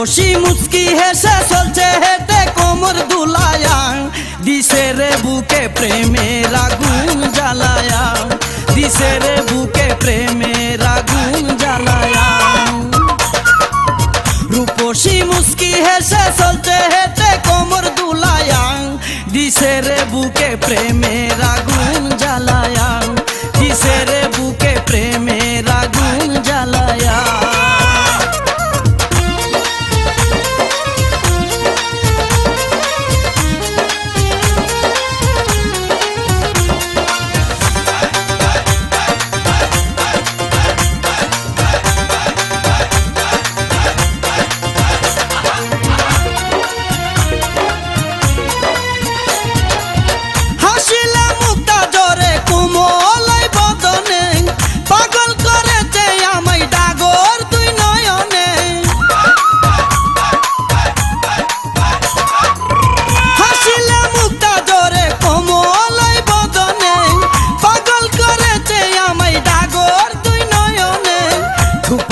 রূপসী মুচকি হেসে চলছে হেঁটে কোমর দুলায়া। দিশে রে বুকে প্রেমের আগুন জ্বালায়া। দিশে রে বুকে প্রেমের আগুন জ্বালায়া। রূপসী মুস্কি হেসে চলছে হেঁটে কোমর দুলায়া। দিশে রে বুকে প্রেমের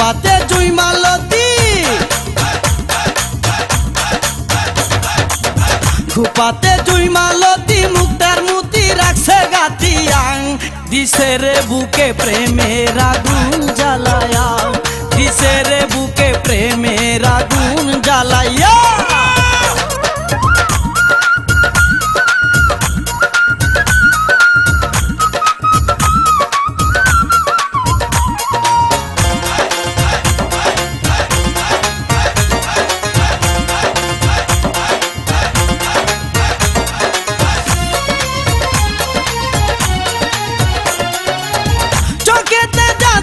খুপাতে জুই মালতি। খুপাতে জুই মালতি, মুক্তার মুতি রাখছে গাতিয়াং। দিশে রে বুকে প্রেমের আগুন জ্বালায়া। দিশে বুকে প্রেমের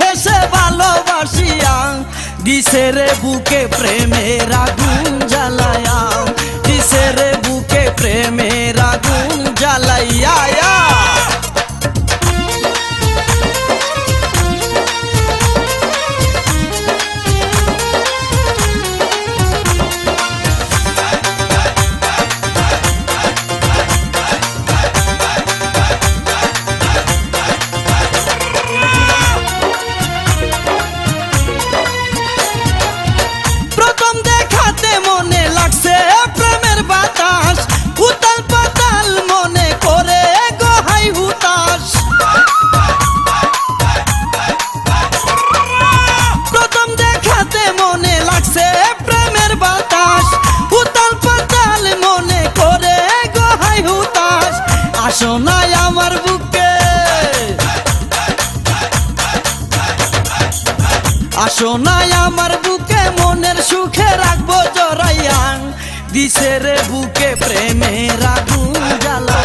হেসে ভালোবাসিয়া রে বুকে প্রেমের আগুন জ্বালায়া। রে বুকে প্রেমের আসো নাই আমার বুকে। আসো নাই আমার বুকে, মনের সুখে রাখব জড়াইয়া দিশে রে বুকে, প্রেমের আগুন জ্বালায়া